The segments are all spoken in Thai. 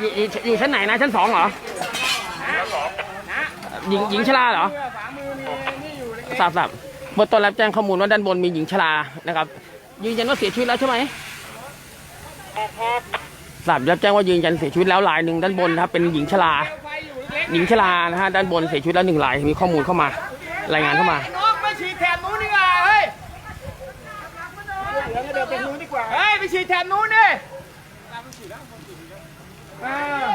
อยู่อยู่อยู่ชั้นไหนนะชั้นสองเหรอหญิงหญิงชราเหรอทราบทราบเมื่อตอนรับแจ้งข้อมูลว่าด้านบนมีหญิงชรานะครับ ยืนยันว่าเสียชีวิตแล้วใช่ไหมทราบรับแจ้งว่ายืนยันเสียชีวิตแล้วรายหนึ่งด้านบนนะครับเป็นหญิงชราหญิงชรานะฮะด้านบนเสียชีวิตแล้วหนึ่งรายมีข้อมูลเข้ามารายงานเข้ามา น้องไปฉีดแถบนู้นดีกว่าเฮ้ย เดี๋ยวไปนู้นดีกว่าเฮ้ยไปฉีดแถบนู้นดิเออ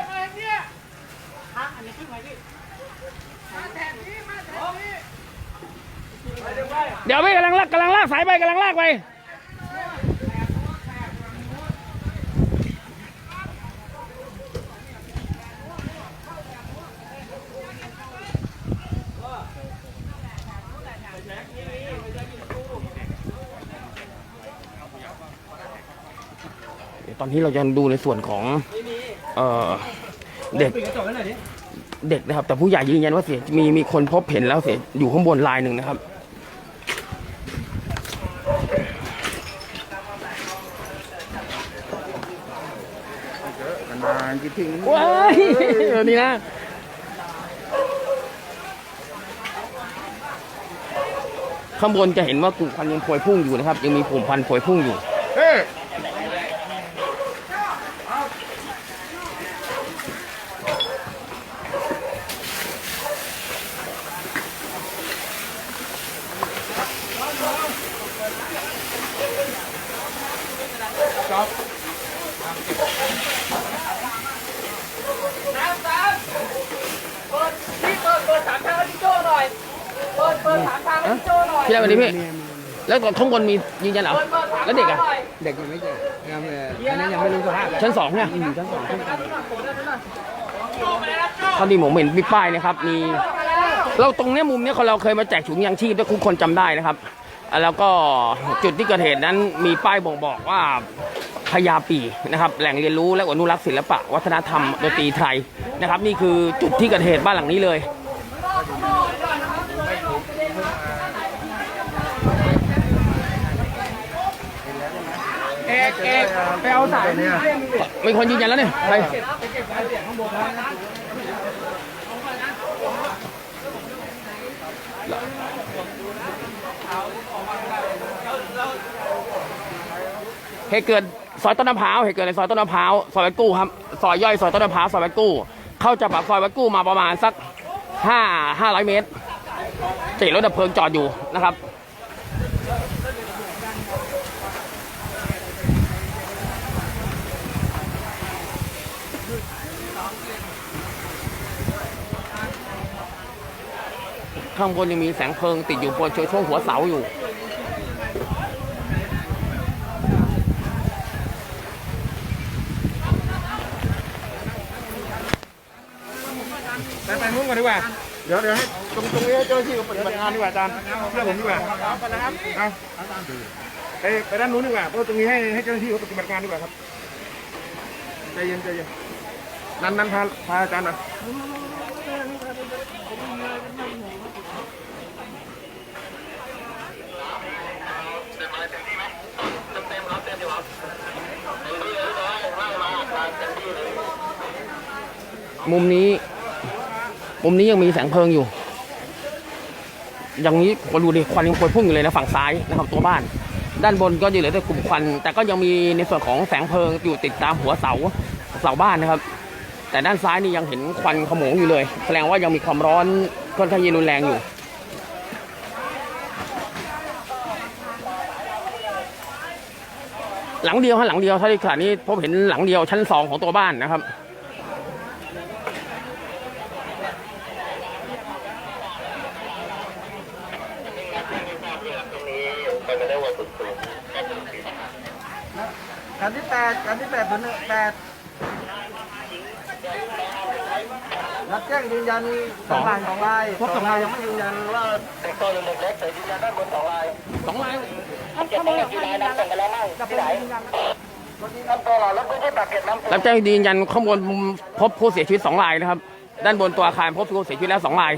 เดี๋ยวไปกำลังลากกำลังลากสายไปกำลังลากไป ดี๋ยวตอนนี้เราจะดูในส่วนของเอ่อเด็กเด็กนะครับ แต่ผู้ใหญ่ยืนยันว่าเสียมีมีคนพบเห็นแล้วเสียอยู่ข้างบนลายหนึ่งนะครับนานคิดถึงว้ายนี้นะข้างบนจะเห็นว่ากลุ่มควันยังพวยพุ่งอยู่นะครับ ยังมีกลุ่มควันพวยพุ่งอยู่ เฮ้ย น้ำสามเปิดพี่เปิดเปิดสามทางให้พี่โจ้หน่อย เปิดเปิดสามทางให้พี่โจ้หน่อยพี่ได้วันนี้พี่ แล้วข้างบนมียืนยันเหรอ เปิดเปิดสามแล้วเด็กอะทางหน่อยเด็กยังไม่เจอยังเอออันนั้นยังไม่รู้สภาพชั้นสองเนี่ยชั้นสองชั้นสองโจ้มาแล้วโจ้เท่าที่ผมเห็นมีป้ายนะครับ มี เราตรงเนี้ยมุมเนี้ยเราเคยมาแจกถุงยางชีพด้วยทุกคนจำได้นะครับอ่าแล้วก็จุดที่เกิดเหตุนั้นมีป้ายบ่งบอกว่าพญาปีนะครับ แหล่งเรียนรู้และอนุรักษ์ศิลปะ วัฒนธรรมดนตรีไทยนะครับ นี่คือจุดที่เกิดเหตุบ้านหลังนี้เลย อกเอกไปเอาสายเนี่ยมีคนยืนยันแล้วเนี่ยไปเหตุเกิดซอยต้นมะพร้าวเหตุเกิดในซอยต้นมะพร้าวซอยวัดกู้ครับซอยย่อยซอยต้นมะพร้าวซอยวัดกู้ เข้าจากปากซอยวัดกู้มาประมาณสักห้าห้าร้อยเมตรจะเห็นรถดับเพลิงจอดอยู่นะครับ ข้างบนยังมีแสงเพลิงติดอยู่บนช่วงหัวเสาอยู่ ไปไปนู้นก่อนดีกว่า เดี๋ยวเดี๋ยวให้ตรงตรงนี้ให้เจ้าหน้าที่ปฏิบัติงานดีกว่าอาจารย์เชื่อผมดีกว่าเอาไปนะครับเอาไปด้านนู้นดีกว่าเพราะตรงนี้ให้ให้เจ้าหน้าที่เขาปฏิบัติงานดีกว่าครับใจเย็นใจเย็นนันนันพาพาอาจารย์น่อ มุมนี้ มุมนี้ยังมีแสงเพลิงอยู่ อย่างนี้คนดูดิควันยังพวยพุ่งอยู่เลยนะฝั่งซ้ายนะครับตัวบ้าน ด้านบนก็ยังเหลือแต่กลุ่มควัน แต่ก็ยังมีในส่วนของแสงเพลิงอยู่ติดตามหัวเสาเสาบ้านนะครับ แต่ด้านซ้ายนี่ยังเห็นควันขโมงอยู่เลย แสดงว่ายังมีความร้อนค่อนข้างรุนแรงอยู่หลังเดียวฮะหลังเดียวเท่าที่ขณะนี้พบเห็นหลังเดียวชั้นสองของตัวบ้านนะครับ การที่แปดการที่แปดศูนย์แปดรับแจ้งยืนยันสองลายสองลายพบสองลายยังไม่ยืนยันว่าสองลายรับแจ้งยืนยันข้อมูลพบผู้เสียชีวิตสองรายนะครับ ด้านบนตัวอาคารพบผู้เสียชีวิตแล้วสองราย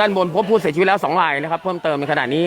ด้านบนพบผู้เสียชีวิตแล้วสองรายนะครับ เพิ่มเติมในขณะนี้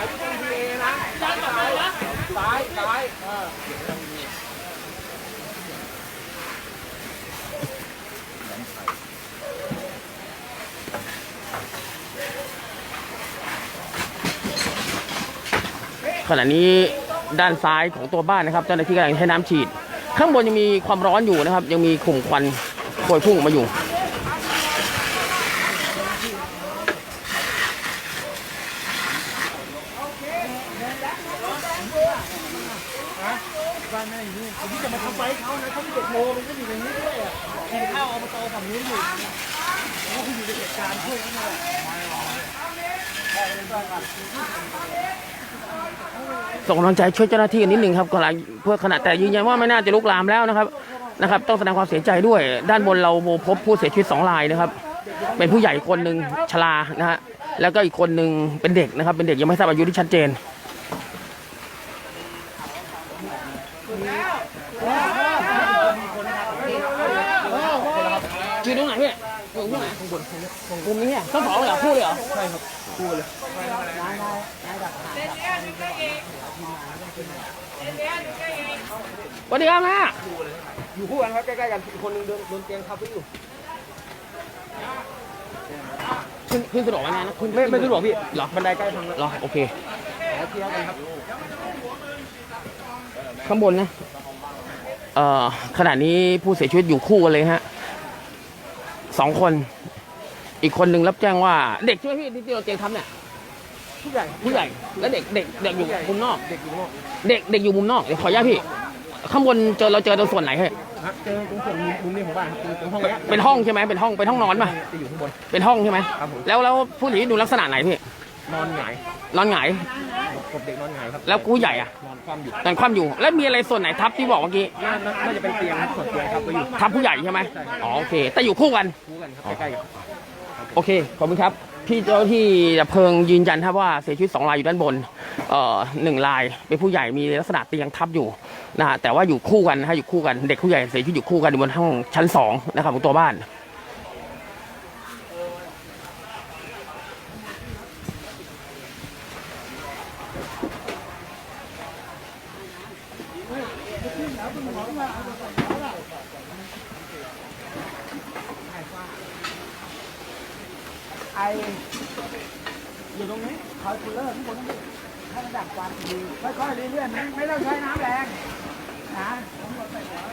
ายซ้ายซ้ายซ้ายเออขณะนี้ด้านซ้ายของตัวบ้านนะครับเจ้าหน้าที่กำลังใช้น้ำฉีด ข้างบนยังมีความร้อนอยู่นะครับ ยังมีกลุ่มควันโพยพุ่งออกมาอยู่ ส่งกำลังใจช่วยเจ้าหน้าที่นิดหนึ่งครับก็หลายเพื่อขณะแต่ยืนยันว่าไม่น่าจะลุกลามแล้วนะครับนะครับ ต้องแสดงความเสียใจด้วย ด้านบนเราพบผู้เสียชีวิตสองรายนะครับ เป็นผู้ใหญ่คนหนึ่งชรานะฮะแล้วก็อีกคนหนึ่งเป็นเด็กนะครับ เป็นเด็กยังไม่ทราบอายุที่ชัดเจน อยู่ตรงไหนพี่อยู่ตรงไหนข้างบน มุมนี้เนี่ยทั้งสองเลยเหรอพูดเลยเหรอใช่ครับพูดเลยสวัสดีครับแม่อยู่คู่กันครับใกล้ๆกันอีกคนนึงเดินโดนเตียงทับไว้อยู่ขึ้นขึ้นสะดวกไหมแม่นะขึ้นไม่ไม่สะดวกพี่เหรอบันไดใกล้ทางแล้วเหรอโอเคแล้วเที่ยวกันครับข้างบนนะเอ่อขณะนี้ผู้เสียชีวิตอยู่คู่กันเลยฮะสองคน อีกคนหนึ่งรับแจ้งว่า เด็กใช่ไหมพี่ที่เราเตียงทับเนี่ยผู้ใหญ่ผู้ใหญ่แล้วเด็กเด็กเด็กอยู่มุมนอก เด็กอยู่นอกเด็กเด็กอยู่มุมนอกเดี๋ยวขออนุญาตพี่ ข้างบนเจอเราเจอตรงส่วนไหนฮะฮะเจอตรงส่วนมุมนี้ของบ้านครับคือตรงห้องเนี้ยเป็นห้องใช่ไหมเป็นห้องเป็นห้องนอนป่ะจะอยู่ข้างบน เป็นห้องใช่ไหมครับผมแล้วแล้วผู้เสียชีวิตดูลักษณะไหนพี่นอนหงายนอนหงายกบเด็กนอนหงายครับแล้วผู้ใหญ่อะนอนคว่ำอยู่นอนคว่ำอยู่ แล้วมีอะไรส่วนไหนทับที่บอกเมื่อกี้น่าน่าน่าจะเป็นเตียงครับส่วนเตียงครับก็อยู่ทับผู้ใหญ่ใช่ไหมอ๋อโอเค แต่อยู่คู่กันคู่กันครับใกล้ๆกัน โอเค ขอบคุณครับ พี่เจ้าที่ดับเพลิงยืนยันครับว่าเสียชีวิตสองรายอยู่ด้านบน เอ่อหนึ่งรายเป็นผู้ใหญ่มีลักษณะเตียงทับอยู่นะฮะแต่ว่าอยู่คู่กันนะฮะอยู่คู่กันเด็กผู้ใหญ่เสียชีวิตอยู่คู่กันอยู่บนห้องชั้นสองนะครับของตัวบ้านไออยู่ตรงนี้คอยคูลเลอร์ทุกคนให้มันดับควันดีค่อยๆเรื่อยๆไม่ไม่ต้องใช้น้ำแรงนะ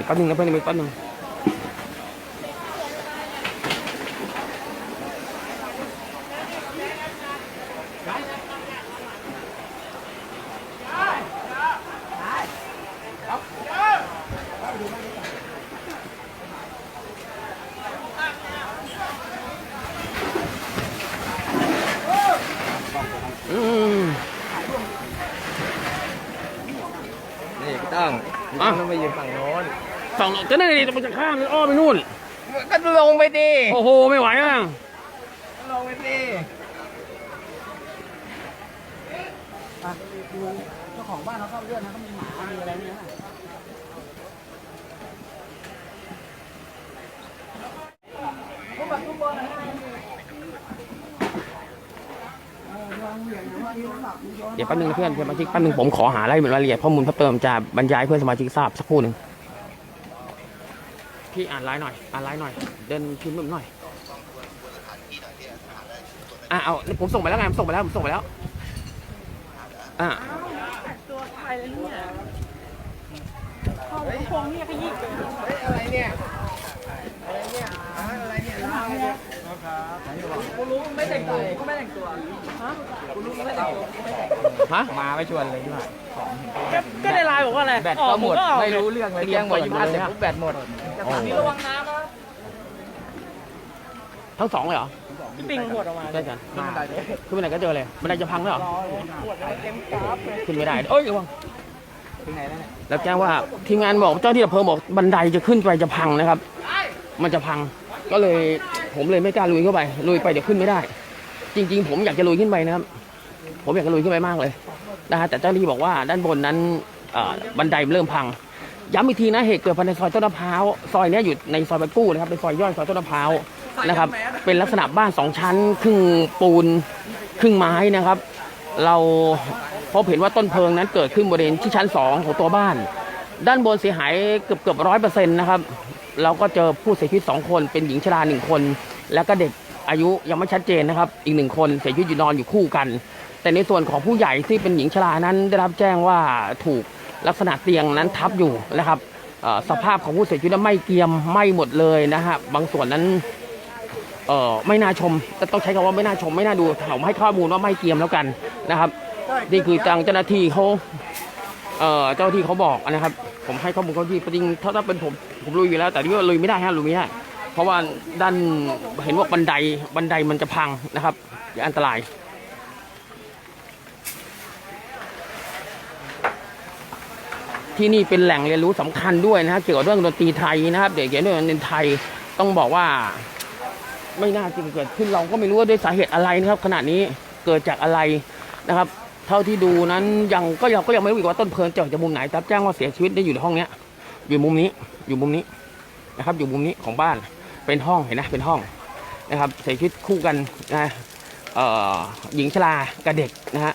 แป๊บนึงนะเพื่อนมีแป๊บนึง นี่พี่ตั้งพี่ตั้งต้องไปยืนฝั่งโน้นฝั่งจะนั่นนี่มันจะข้ามเลยอ้อมไปนู่น ก็ลงไปดิโอ้โห ไม่ไหวอะลงไปดิอะดูเจ้าของบ้านเขาเข้าเรื่องนะเขามีหมา มีอะไรเนี่ยนะพวกแบบทุกคนนะเออวาง เหวี่ยงนะว่านี่หลับนี่ย้อนเดี๋ยวแป๊บนึงนะเพื่อนเพื่อนสมาชิกแป๊บนึงผมขอหารายละเอียดข้อมูลเพิ่มเติมจะบรรยายให้เพื่อนสมาชิกทราบสักครู่หนึ่งพี่อ่านไลน์หน่อยอ่านไลน์หน่อย เดินพิมพ์หน่อยอะเอาผมส่งไปแล้วไงผมส่งไปแล้วผมส่งไปแล้วอะตัวใครเลยเนี่ยข้าวพงเนี่ยขยี้เกินอะไรเนี่ยอะไรเนี่ยอะไรเนี่ย คุณรู้ไม่แต่งตัวก็ไม่แต่งตัวฮะคุณรู้ไม่แต่งตัวไม่แต่งตัวฮะมาไม่ชวนเลยที่ผ่านก็ในไลน์บอกว่าอะไรแบตก็หมดไม่รู้เรื่องเลยเตรียมหมดอยู่บ้านเสร็จปุ๊บแบตหมดนี่ระวังน้ำนะทั้งสองเลยเหรอพี่ปิงหวดออกมาใช่กันขึ้นบันไดเลยขึ้นไปไหนก็เจอเลยบันไดจะพังแล้วเหรอหวดเต็มกราฟเลยขึ้นไม่ได้เอ้ยระวังถึงไหนแล้วเนี่ยแล้วแจ้งว่าทีมงานบอกเจ้าที่ดับเพลิงบอกบันไดจะขึ้นไปจะพังนะครับ มันจะพังก็เลย ผมเลยไม่กล้าลุยเข้าไปลุยไปเดี๋ยวขึ้นไม่ได้ จริง ๆ ผมอยากจะลุยขึ้นไปนะครับ ผมอยากจะลุยขึ้นไปมากเลยนะฮะแต่เจ้าหน้าที่บอกว่าด้านบนนั้นบันไดเริ่มพังย้ำอีกทีนะเหตุเกิดภายในซอยต้นมะพร้าวซอยนี้อยู่ในซอยบรรกู้นะครับเป็นซอยย่อยซอยต้นมะพร้าวนะครับ เป็นลักษณะบ้านสองชั้น ครึ่งปูนครึ่งไม้นะครับ เราพบเห็นว่าต้นเพลิงนั้นเกิดขึ้นบริเวณที่ชั้นสองของตัวบ้าน ด้านบนเสียหายเกือบเกือบร้อยเปอร์เซ็นต์นะครับ เราก็เจอผู้เสียชีวิตสองคน เป็นหญิงชราหนึ่งคน แล้วก็เด็กอายุยังไม่ชัดเจนนะครับ อีกหนึ่งคนเสียชีวิตอยู่นอนอยู่คู่กัน แต่ในส่วนของผู้ใหญ่ที่เป็นหญิงชรานั้น ได้รับแจ้งว่าถูกลักษณะเตียงนั้นทับอยู่นะครับสภาพของผู้เสียชีวิตนั้นไม่เกรียมไม่หมดเลยนะฮะบางส่วนนั้นเออไม่น่าชมแต่ต้องใช้คำว่าไม่น่าชมไม่น่าดูผมให้ข้อมูลว่าไม่เกรียมแล้วกันนะครับ นี่คือทางเจ้าหน้าที่เขาเอ่อเจ้าหน้าที่เขาบอกนะครับ ผมให้ข้อมูลเขาที่จริงถ้าเป็นผม ผมลุยอยู่แล้ว แต่นี่ว่าลุยไม่ได้ฮะลุยไม่ได้ เพราะว่าด้านเห็นว่าบันไดบันไดมันจะพังนะครับอย่าอันตรายที่นี่เป็นแหล่งเรียนรู้สำคัญด้วยนะฮะเกี่ยวกับเรื่องดนตรีไทยนะครับ เด็กเกี่ยวกับเรื่องดนตรีไทยต้องบอกว่า ไม่น่าจะเกิดขึ้นเราก็ไม่รู้ว่าด้วยสาเหตุอะไรนะครับ ขณะนี้เกิดจากอะไรนะครับ เท่าที่ดูนั้นยังก็ยังก็ยังไม่รู้อีกว่าต้นเพลิงเกิดจากมุมไหนแต่แจ้งว่าเสียชีวิตได้อยู่ในห้องเนี้ย อยู่มุมนี้อยู่มุมนี้นะครับ อยู่มุมนี้ของบ้านเป็นห้องเห็นนะเป็นห้องนะครับใส่ชุดคู่กันนะเอ่อหญิงชรากับเด็กนะฮะ